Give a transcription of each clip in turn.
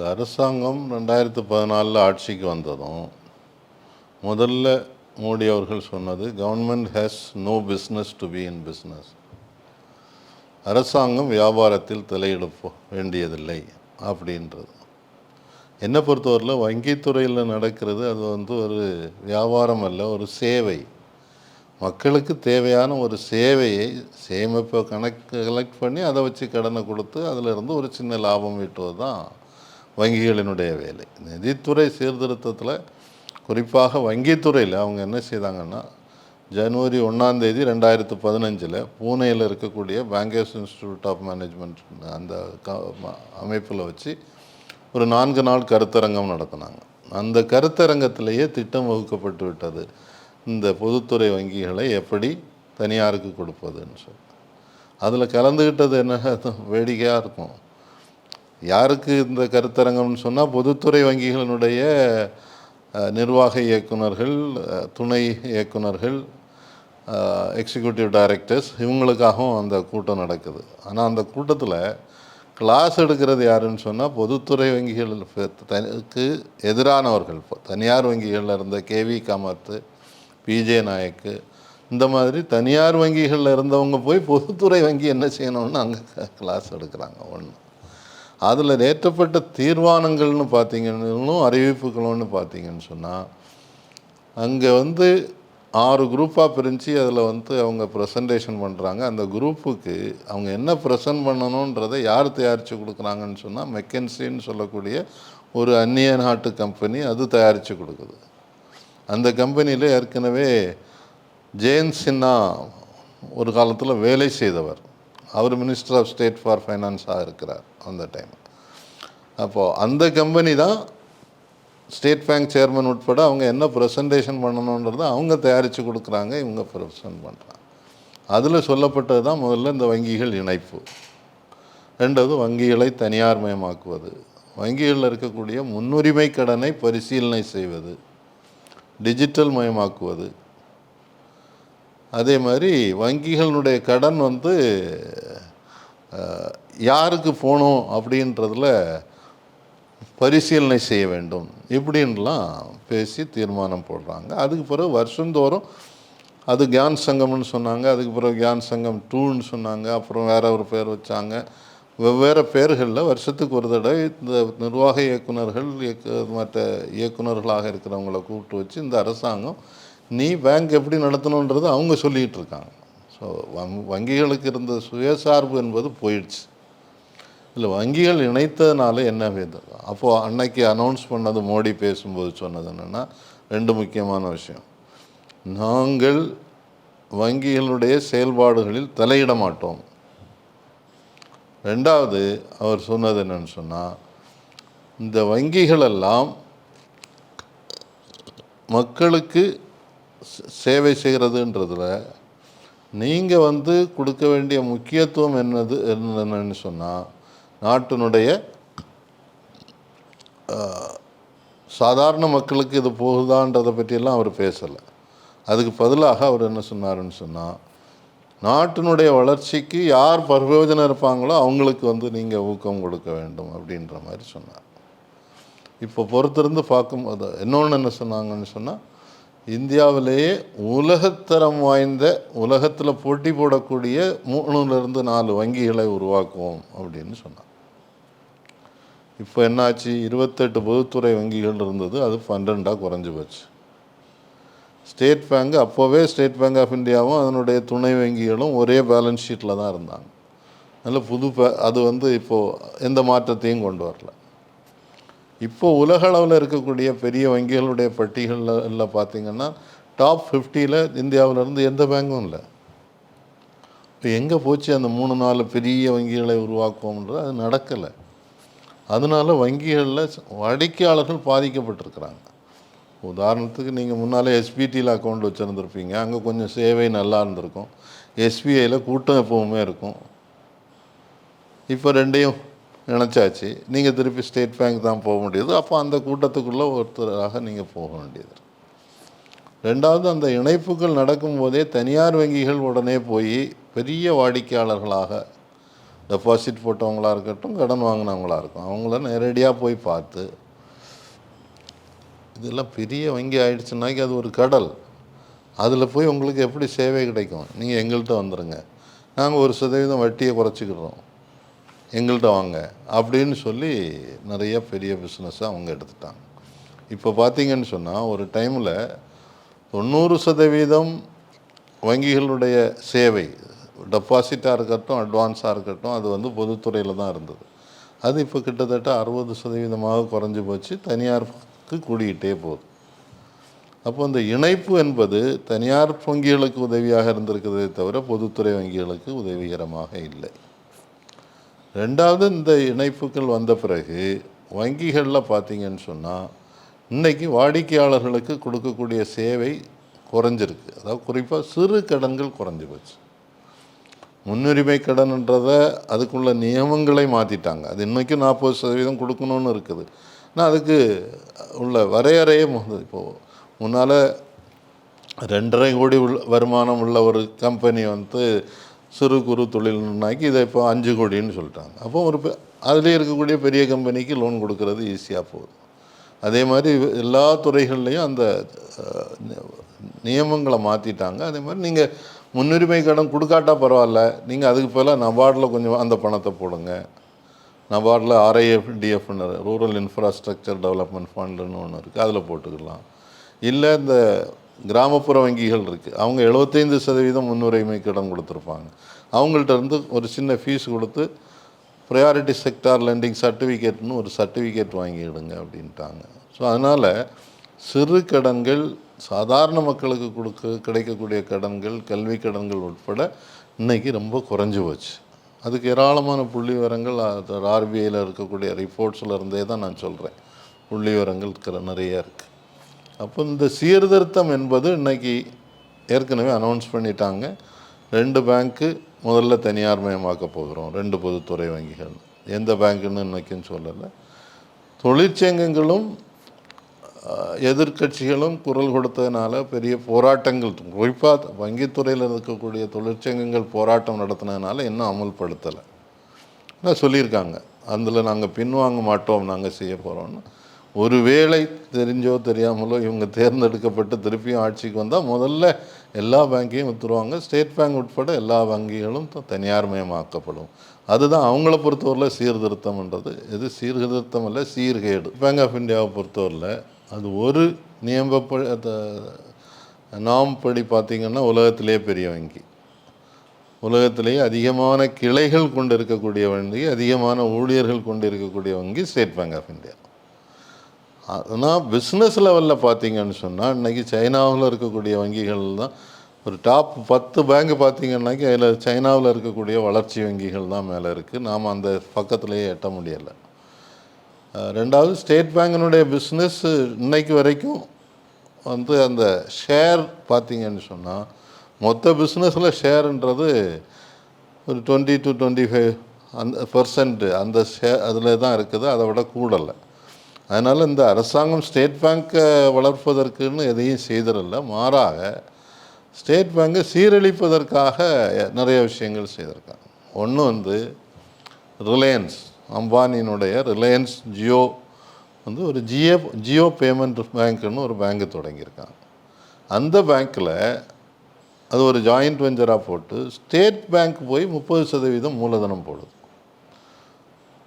இந்த அரசாங்கம் ரெண்டாயிரத்து பதினாலில் ஆட்சிக்கு வந்ததும் முதல்ல மோடி அவர்கள் சொன்னது government has no business to be in business அரசாங்கம் வியாபாரத்தில் தலையிட வேண்டியதில்லை அப்படின்றது. என்னை பொறுத்தவரையில் வங்கித்துறையில் நடக்கிறது அது வந்து ஒரு வியாபாரம் அல்ல ஒரு சேவை. மக்களுக்கு தேவையான ஒரு சேவையை சேமிப்பை கணக்கு கலெக்ட் பண்ணி அதை வச்சு கடனை கொடுத்து அதிலிருந்து ஒரு சின்ன லாபம் ஈட்டுவது தான் வங்கிகளினுடைய வேலை. நிதித்துறை சீர்திருத்தத்தில் குறிப்பாக வங்கித்துறையில் அவங்க என்ன செய்தாங்கன்னா ஜனவரி ஒன்றாம் தேதி ரெண்டாயிரத்து பதினஞ்சில் பூனேயில் இருக்கக்கூடிய பேங்கர்ஸ் இன்ஸ்டிடியூட் ஆஃப் மேனேஜ்மெண்ட் அந்த அமைப்பில் வச்சு ஒரு நான்கு நாள் கருத்தரங்கம் நடத்தினாங்க. அந்த கருத்தரங்கத்திலேயே திட்டம் வகுக்கப்பட்டு விட்டது. இந்த பொதுத்துறை வங்கிகளை எப்படி தனியாருக்கு கொடுப்பதுன்னு சொல்லி. அதில் கலந்துக்கிட்டது என்ன? வேடிக்கையாக இருக்கும். யாருக்கு இந்த கருத்தரங்கம்னு சொன்னால் பொதுத்துறை வங்கிகளினுடைய நிர்வாக இயக்குனர்கள் துணை இயக்குனர்கள் எக்ஸிக்யூட்டிவ் டைரக்டர்ஸ் இவங்களுக்காகவும் அந்த கூட்டம் நடக்குது. ஆனால் அந்த கூட்டத்தில் கிளாஸ் எடுக்கிறது யாருன்னு சொன்னால் பொதுத்துறை வங்கிகள் தனக்கு எதிரானவர்கள். இப்போ தனியார் வங்கிகளில் இருந்த கேவி காமத்து பிஜே நாயக்கு இந்த மாதிரி தனியார் வங்கிகளில் இருந்தவங்க போய் பொதுத்துறை வங்கி என்ன செய்யணும்னு அங்கே கிளாஸ் எடுக்கிறாங்க ஒன்று அதில் ஏற்றப்பட்ட தீர்மானங்கள்னு பார்த்தீங்கன்னு அறிவிப்புகளும்னு பார்த்தீங்கன்னு சொன்னால் அங்கே வந்து ஆறு குரூப்பாக பிரிஞ்சு அதில் வந்து அவங்க ப்ரெசன்டேஷன் பண்ணுறாங்க அந்த குரூப்புக்கு அவங்க என்ன ப்ரெசன்ட் பண்ணணுன்றதை யார் தயாரித்து கொடுக்குறாங்கன்னு சொன்னால் மெக்கன்சின்னு சொல்லக்கூடிய ஒரு அந்நிய நாட்டு கம்பெனி அது தயாரித்து கொடுக்குது. அந்த கம்பெனியில் ஏற்கனவே ஜெயந்த் சின்ஹா ஒரு காலத்தில் வேலை செய்தவர். அவர் மினிஸ்டர் ஆஃப் ஸ்டேட் ஃபார் ஃபைனான்ஸாக இருக்கிறார் அந்த டைம் அப்போது அந்த கம்பெனி தான் ஸ்டேட் பேங்க் சேர்மன் உட்பட அவங்க என்ன ப்ரெசன்டேஷன் பண்ணணுன்றதை அவங்க தயாரித்து கொடுக்குறாங்க இவங்க ப்ரெசன்ட் பண்ணுறாங்க அதில் சொல்லப்பட்டது தான் முதல்ல இந்த வங்கிகள் இணைப்பு. ரெண்டாவது வங்கிகளை தனியார் மயமாக்குவது வங்கிகளில் இருக்கக்கூடிய முன்னுரிமை கடனை பரிசீலனை செய்வது. டிஜிட்டல் மயமாக்குவது. அதே மாதிரி வங்கிகளினுடைய கடன் வந்து யாருக்கு போகணும் அப்படின்றதுல பரிசீலனை செய்ய வேண்டும் இப்படின்லாம் பேசி தீர்மானம் போடுறாங்க. அதுக்கு பிறகு வருஷந்தோறும் அது கியான் சங்கம்னு சொன்னாங்க. அதுக்கு பிறகு கியான் சங்கம் டூன்னு சொன்னாங்க. அப்புறம் வேற ஒரு பேர் வச்சாங்க. வெவ்வேறு பேர்களில் வருஷத்துக்கு ஒரு தடவை இந்த நிர்வாக இயக்குனர்கள் இயக்க மற்ற இயக்குனர்களாக இருக்கிறவங்கள கூப்பிட்டு வச்சு இந்த அரசாங்கம் நீ பேங்க் எப்படி நடத்தணுன்றது அவங்க சொல்லிகிட்டு இருக்காங்க. ஸோ வங்கிகளுக்கு இருந்த சுயசார்பு என்பது போயிடுச்சு. இல்லை வங்கிகள் இணைத்ததுனால என்ன வேண்டும் அப்போது அன்னைக்கு அனௌன்ஸ் பண்ணது மோடி பேசும்போது சொன்னது என்னென்னா ரெண்டு முக்கியமான விஷயம். நாங்கள் வங்கிகளுடைய செயல்பாடுகளில் தலையிட மாட்டோம். ரெண்டாவது அவர் சொன்னது என்னன்னு சொன்னால் இந்த வங்கிகளெல்லாம் மக்களுக்கு சேவை செய்கிறதுன்றதுல நீங்கள் வந்து கொடுக்க வேண்டிய முக்கியத்துவம் என்னது என்னன்னு சொன்னால் நாட்டினுடைய சாதாரண மக்களுக்கு இது போகுதான்றதை பற்றியெல்லாம் அவர் பேசலை. அதுக்கு பதிலாக அவர் என்ன சொன்னாருன்னு சொன்னால் நாட்டினுடைய வளர்ச்சிக்கு யார் பிரயோஜனம் இருப்பாங்களோ அவங்களுக்கு வந்து நீங்கள் ஊக்கம் கொடுக்க வேண்டும் அப்படின்ற மாதிரி சொன்னார். இப்போ பொறுத்திருந்து பார்க்கும்போது இன்னொன்று என்ன சொன்னாங்கன்னு சொன்னால் இந்தியாவிலேயே உலகத்தரம் வாய்ந்த உலகத்தில் போட்டி போடக்கூடிய மூணுலேருந்து நாலு வங்கிகளை உருவாக்குவோம் அப்படின்னு சொன்னான். இப்போ என்னாச்சு? இருபத்தெட்டு பொதுத்துறை வங்கிகள் இருந்தது அது பன்னெண்டாக குறைஞ்சி போச்சு. ஸ்டேட் பேங்க் அப்போவே ஸ்டேட் பேங்க் ஆஃப் இந்தியாவும் அதனுடைய துணை வங்கிகளும் ஒரே பேலன்ஸ் ஷீட்டில் தான் இருந்தாங்க. அதனால் புது பே- அது வந்து இப்போது எந்த மாற்றத்தையும் கொண்டு வரல. இப்போ உலக அளவில் இருக்கக்கூடிய பெரிய வங்கிகளுடைய பட்டியலில் பார்த்தீங்கன்னா டாப் ஃபிஃப்டியில் இந்தியாவிலேருந்து எந்த பேங்கும் இல்லை. இப்போ எங்கே போச்சு அந்த மூணு நாலு பெரிய வங்கிகளை உருவாக்குவோம்ன்றது அது நடக்கலை. அதனால வங்கிகளில் வாடிக்கையாளர்கள் பாதிக்கப்பட்டிருக்கிறாங்க. உதாரணத்துக்கு நீங்கள் முன்னாலே எஸ்பிடியில் அக்கௌண்ட் வச்சுருந்துருப்பீங்க. அங்கே கொஞ்சம் சேவை நல்லா இருந்திருக்கும். எஸ்பிஐயில் கூட்டம் எப்போவுமே இருக்கும். இப்போ ரெண்டையும் நினச்சாச்சு. நீங்கள் திருப்பி ஸ்டேட் பேங்க் தான் போக முடியுது அப்போ அந்த கூட்டத்துக்குள்ளே ஒருத்தராக நீங்கள் போக வேண்டியது. ரெண்டாவது அந்த இணைப்புகள் நடக்கும்போதே தனியார் வங்கிகள் உடனே போய் பெரிய வாடிக்கையாளர்களாக டெபாசிட் போட்டவங்களா இருக்கட்டும் கடன் வாங்கினவங்களா இருக்கும் அவங்கள நேரடியாக போய் பார்த்து இதெல்லாம் பெரிய வங்கி ஆயிடுச்சுனாக்கி அது ஒரு கடல். அதில் போய் உங்களுக்கு எப்படி சேவை கிடைக்கும்? நீங்கள் எங்கள்கிட்ட வந்துடுங்க நாங்கள் ஒரு சதவீதம் வட்டியை குறைச்சிக்கிறோம். எங்கள்கிட்ட வாங்க அப்படின்னு சொல்லி நிறைய பெரிய பிஸ்னஸை அவங்க எடுத்துட்டாங்க. இப்போ பார்த்தீங்கன்னு சொன்னால் ஒரு டைமில் தொண்ணூறு சதவீதம் வங்கிகளுடைய சேவை டெபாசிட்டாக இருக்கட்டும் அட்வான்ஸாக இருக்கட்டும் அது வந்து பொதுத்துறையில் தான் இருந்தது. அது இப்போ கிட்டத்தட்ட அறுபது சதவீதமாக குறைஞ்சி போச்சு தனியாருக்கு கூடிக்கிட்டே போகுது. அப்போ இந்த இணைப்பு என்பது தனியார் வங்கிகளுக்கு உதவியாக இருந்திருக்கிறதே தவிர பொதுத்துறை வங்கிகளுக்கு உதவிகரமாக இல்லை. ரெண்டாவது இந்த இணைப்புகள் வந்த பிறகு வங்கிகளில் பார்த்தீங்கன்னு சொன்னால் இன்னைக்கு வாடிக்கையாளர்களுக்கு கொடுக்கக்கூடிய சேவை குறைஞ்சிருக்கு. அதாவது குறிப்பாக சிறு கடன்கள் குறைஞ்சி போச்சு. முன்னுரிமை கடன்ன்றதை அதுக்குள்ள நியமங்களை மாற்றிட்டாங்க அது இன்றைக்கும் நாற்பது சதவீதம் கொடுக்கணும்னு இருக்குது. ஆனால் அதுக்கு உள்ள வரையறையே இப்போது முன்னால் ரெண்டரை கோடி உள்ள வருமானம் உள்ள ஒரு கம்பெனி வந்து சிறு குறு தொழில்னாக்கி இதை இப்போ அஞ்சு கோடின்னு சொல்லிட்டாங்க. அப்போ ஒரு அதிலே இருக்கக்கூடிய பெரிய கம்பெனிக்கு லோன் கொடுக்கறது ஈஸியாக போகுது. அதே மாதிரி எல்லா துறைகள்லையும் அந்த நியமங்களை மாற்றிட்டாங்க அதே மாதிரி நீங்கள் முன்னுரிமை கடன் கொடுக்காட்டா பரவாயில்ல. நீங்கள் அதுக்கு பதிலாக நபார்டில் கொஞ்சம் அந்த பணத்தை போடுங்க. நபார்டில் ஆர்ஐஎஃப் டிஎஃப்னு ரூரல் இன்ஃப்ராஸ்ட்ரக்சர் டெவலப்மெண்ட் ஃபண்டுன்னு ஒன்று இருக்குது அதில் போட்டுக்கலாம். இல்லை இந்த கிராமப்புற வங்கிகள் இருக்குது அவங்க எழுபத்தைந்து சதவீதம் முன்னுரிமை கடன் கொடுத்துருப்பாங்க. அவங்கள்ட்ட இருந்து ஒரு சின்ன ஃபீஸ் கொடுத்து ப்ரையாரிட்டி செக்டார் லெண்டிங் சர்டிஃபிகேட்னு ஒரு சர்டிஃபிகேட் வாங்கிடுங்க அப்படின்ட்டாங்க. ஸோ அதனால் சிறு கடன்கள் சாதாரண மக்களுக்கு கொடுக்க கிடைக்கக்கூடிய கடன்கள் கல்வி கடன்கள் உட்பட இன்னைக்கு ரொம்ப குறைஞ்சி போச்சு. அதுக்கு ஏராளமான புள்ளி விவரங்கள் ஆர்பிஐயில் இருக்கக்கூடிய ரிப்போர்ட்ஸில் இருந்தே தான் நான் சொல்கிறேன் புள்ளி விவரங்கள் நிறைய இருக்குது அப்போ இந்த சீர்திருத்தம் என்பது இன்னைக்கு ஏற்கனவே அனௌன்ஸ் பண்ணிட்டாங்க. ரெண்டு பேங்க்கு முதல்ல தனியார் மயமாக்க போகிறோம். ரெண்டு பொதுத்துறை வங்கிகள். எந்த பேங்க்குன்னு இன்னைக்குன்னு சொல்லலை. தொழிற்சங்கங்களும் எதிர்கட்சிகளும் எதிர்க்கட்சிகளும் குரல் கொடுத்ததுனால பெரிய போராட்டங்கள் குறிப்பாக வங்கித்துறையில் இருக்கக்கூடிய தொழிற்சங்கங்கள் போராட்டம் நடத்தினதுனால இன்னும் அமல்படுத்தலை. சொல்லியிருக்காங்க? அதில் நாங்கள் பின்வாங்க மாட்டோம் நாங்கள் செய்ய போகிறோம்னு ஒருவேளை தெரிஞ்சோ தெரியாமலோ இவங்க தேர்ந்தெடுக்கப்பட்டு திருப்பியும் ஆட்சிக்கு வந்தால் முதல்ல எல்லா பேங்க்கையும் விற்றுருவாங்க ஸ்டேட் பேங்க் உட்பட எல்லா வங்கிகளும் தனியார் மயமாக்கப்படும் அதுதான் அவங்கள பொறுத்தவரையில் சீர்திருத்தம்ன்றது. இது சீர்திருத்தம் இல்லை சீர்கேடு. பேங்க் ஆஃப் இந்தியாவை பொறுத்தவரையில் அது ஒரு நியமப்படி நாம் படி பார்த்திங்கன்னா உலகத்திலே பெரிய வங்கி. உலகத்திலேயே அதிகமான கிளைகள் கொண்டு இருக்கக்கூடிய வங்கி அதிகமான ஊழியர்கள் கொண்டு இருக்கக்கூடிய வங்கி ஸ்டேட் பேங்க் ஆஃப் இந்தியா. ஆனால் பிஸ்னஸ் லெவலில் பார்த்தீங்கன்னு சொன்னால் இன்றைக்கி சைனாவில் இருக்கக்கூடிய வங்கிகள் தான் ஒரு டாப் பத்து பேங்க் பார்த்தீங்கன்னாக்கி அதில் சைனாவில் இருக்கக்கூடிய வளர்ச்சி வங்கிகள் தான் மேலே இருக்குது நாம் அந்த பக்கத்துலேயே எட்ட முடியலை. ரெண்டாவது ஸ்டேட் பேங்கினுடைய பிஸ்னஸ் இன்னைக்கு வரைக்கும் வந்து அந்த ஷேர் பார்த்தீங்கன்னு சொன்னால் மொத்த பிஸ்னஸில் ஷேருன்றது ஒரு டுவெண்ட்டி டு டுவெண்ட்டி ஃபைவ் அந்த பர்சன்ட்டு அந்த ஷேர் அதில் தான் இருக்குது. அதை விட கூடலை. அதனால் இந்த அரசாங்கம் ஸ்டேட் பேங்க்கை வளர்ப்பதற்குன்னு எதையும் செய்திடல மாறாக ஸ்டேட் பேங்கை சீரழிப்பதற்காக நிறைய விஷயங்கள் செய்திருக்காங்க. ஒன்று வந்து ரிலையன்ஸ் அம்பானியினுடைய ரிலையன்ஸ் ஜியோ வந்து ஒரு ஜியோ ஜியோ பேமெண்ட் பேங்க்குன்னு ஒரு பேங்க்கு தொடங்கியிருக்காங்க. அந்த பேங்க்கில் அது ஒரு ஜாயிண்ட் வெஞ்சராக போட்டு ஸ்டேட் பேங்க் போய் முப்பது சதவீதம் மூலதனம் போடுது.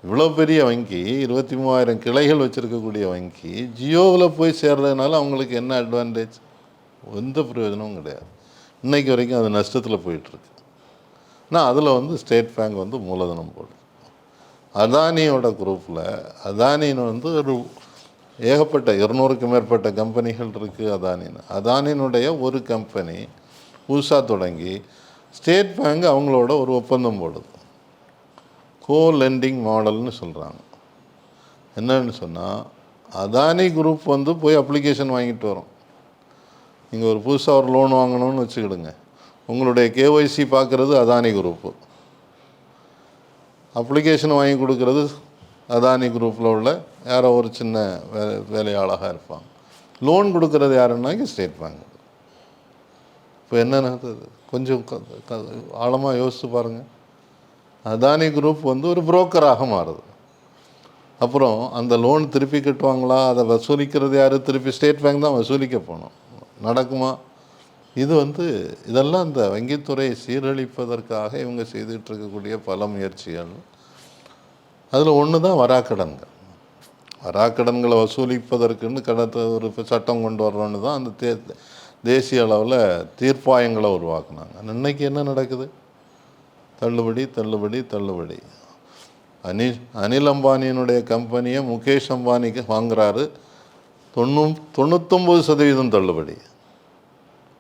இவ்வளோ பெரிய வங்கி இருபத்தி மூவாயிரம் கிளைகள் வச்சுருக்கக்கூடிய வங்கி ஜியோவில் போய் சேர்றதுனால அவங்களுக்கு என்ன அட்வான்டேஜ் எந்த பிரயோஜனமும் கிடையாது. இன்னைக்கு வரைக்கும் அது நஷ்டத்தில் போயிட்டுருக்கு. ஆனால் அதில் வந்து ஸ்டேட் பேங்க் வந்து மூலதனம் போடுது. அதானியோட குரூப்பில் அதானின்னு வந்து ஒரு ஏகப்பட்ட இருநூறுக்கு மேற்பட்ட கம்பெனிகள் இருக்குது அதானின்னு. அதானினுடைய ஒரு கம்பெனி புதுசாக தொடங்கி ஸ்டேட் பேங்க் அவங்களோட ஒரு ஒப்பந்தம் போடுது. கோ லெண்டிங் மாடல்னு சொல்கிறாங்க என்னன்னு சொன்னால் அதானி குரூப் வந்து போய் அப்ளிகேஷன் வாங்கிட்டு வரும். நீங்கள் ஒரு புதுசாக ஒரு லோன் வாங்கணும்னு வச்சுக்கிடுங்க. உங்களுடைய கேஒய்சி பார்க்குறது அதானி குரூப்பு அப்ளிகேஷன் வாங்கி கொடுக்கறது அதானி குரூப்பில் உள்ள யாரோ ஒரு சின்ன வே வேலையாளாக இருப்பாங்க. லோன் கொடுக்கறது யாருன்னாக்கி ஸ்டேட் பேங்க் இப்போ என்ன நடந்தது கொஞ்சம் ஆழமாக யோசித்து பாருங்கள் அதானி குரூப் வந்து ஒரு புரோக்கராக மாறுது. அப்புறம் அந்த லோன் திருப்பி கட்டுவாங்களா? அதை வசூலிக்கிறது யார்? திருப்பி ஸ்டேட் பேங்க் தான் வசூலிக்க போகணும். நடக்குமா? இது வந்து இதெல்லாம் இந்த வங்கித்துறையை சீரழிப்பதற்காக இவங்க செய்துட்டு இருக்கக்கூடிய பல முயற்சிகள். அதில் ஒன்று தான் வராக்கடன்கள். வராக்கடன்களை வசூலிப்பதற்குன்னு கடத்த ஒரு சட்டம் கொண்டு வர்றோன்னு தான் அந்த தே தேசிய அளவில் தீர்ப்பாயங்களை உருவாக்குனாங்க. இன்னைக்கு என்ன நடக்குது? தள்ளுபடி தள்ளுபடி தள்ளுபடி. அனில் அனில் அம்பானியினுடைய கம்பெனியை முகேஷ் அம்பானிக்கு வாங்குறாரு. தொண்ணூ தொண்ணூத்தொம்பது சதவீதம் தள்ளுபடி.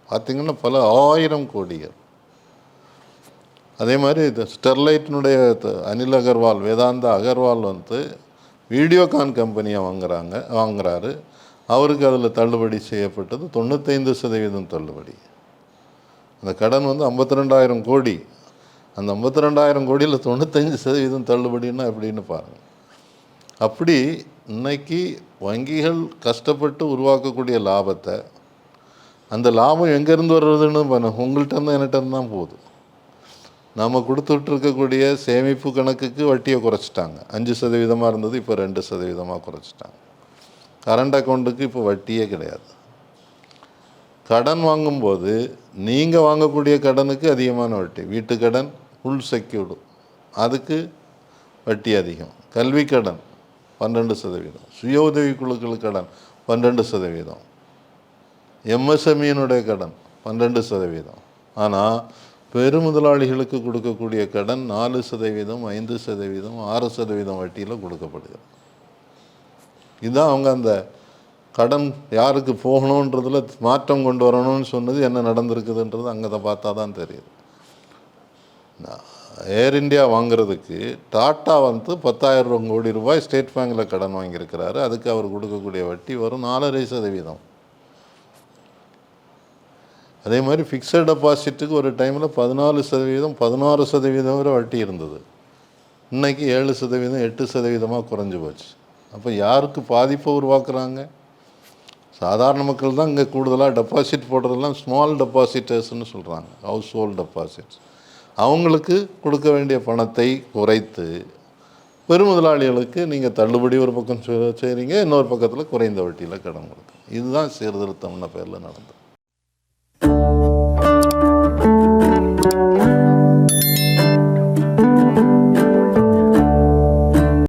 பார்த்திங்கன்னா பல ஆயிரம் கோடிகள். அதே மாதிரி இது ஸ்டெர்லைட்டினுடைய த- அனில் அகர்வால் வேதாந்தா அகர்வால் வந்து வீடியோகான் கம்பெனியை வாங்குறாங்க வாங்குறாரு. அவருக்கு அதில் தள்ளுபடி செய்யப்பட்டது தொண்ணூத்தைந்து சதவீதம் தள்ளுபடி. அந்த கடன் வந்து ஐம்பத்தி ரெண்டாயிரம் கோடி. அந்த ஐம்பத்தி ரெண்டாயிரம் கோடியில் தொண்ணூத்தஞ்சு சதவீதம் தள்ளுபடின்னா எப்படின்னு பாருங்கள் அப்படி இன்னைக்கு வங்கிகள் கஷ்டப்பட்டு உருவாக்கக்கூடிய லாபத்தை அந்த லாபம் எங்கேருந்து வர்றதுன்னு பண்ண உங்கள்கிட்ட இருந்தால் என்கிட்ட தான் போகுது. நம்ம கொடுத்துட்ருக்கக்கூடிய சேமிப்பு கணக்குக்கு வட்டியை குறைச்சிட்டாங்க. அஞ்சு சதவீதமாக இருந்தது இப்போ ரெண்டு சதவீதமாக குறைச்சிட்டாங்க. கரண்ட் அக்கௌண்ட்டுக்கு இப்போ வட்டியே கிடையாது. கடன் வாங்கும்போது நீங்கள் வாங்கக்கூடிய கடனுக்கு அதிகமான வட்டி. வீட்டு கடன் ஃபுல் செக்யூர்டு அதுக்கு வட்டி அதிகம். கல்வி கடன் பன்னெண்டு சதவீதம். சுய உதவி குழுக்கள் கடன் பன்னெண்டு சதவீதம். எம்எஸ்எம்இனுடைய கடன் பன்னெண்டு சதவீதம். ஆனால் பெருமுதலாளிகளுக்கு கொடுக்கக்கூடிய கடன் நாலு சதவீதம் ஐந்து சதவீதம் ஆறு சதவீதம் வட்டியில் கொடுக்கப்படுகிறது. இதுதான் அவங்க அந்த கடன் யாருக்கு போகணுன்றதில் மாற்றம் கொண்டு வரணும்னு சொன்னது என்ன நடந்திருக்குதுன்றது அங்கே தான் பார்த்தா தான் தெரியுது. ஏர் இந்தியா வாங்குறதுக்கு டாட்டா வந்து பத்தாயிரம் கோடி ரூபாய் ஸ்டேட் பேங்கில் கடன் வாங்கியிருக்கிறாரு. அதுக்கு அவர் கொடுக்கக்கூடிய வட்டி வரும் நாலரை சதவீதம். அதே மாதிரி ஃபிக்ஸட் டெபாசிட்டுக்கு ஒரு டைமில் பதினாலு சதவீதம் பதினாறு சதவீதம் வரை வட்டி இருந்தது. இன்றைக்கி ஏழு சதவீதம் எட்டு சதவீதமாக குறைஞ்சி போச்சு. அப்போ யாருக்கு பாதிப்பை உருவாக்குறாங்க? சாதாரண மக்கள் தான் இங்கே கூடுதலாக டெபாசிட் போடுறதெல்லாம் ஸ்மால் டெபாசிட்டர்ஸ்னு சொல்கிறாங்க ஹவுஸ் ஹோல்ட் டெபாசிட்ஸ் அவங்களுக்கு கொடுக்க வேண்டிய பணத்தை குறைத்து பெருமுதலாளிகளுக்கு நீங்கள் தள்ளுபடி ஒரு பக்கம் செய்கிறீங்க இன்னொரு பக்கத்தில் குறைந்த வட்டியில் கடன் கொடுக்கும். இதுதான் சீர்திருத்தம்ன பேரில் நடந்தது.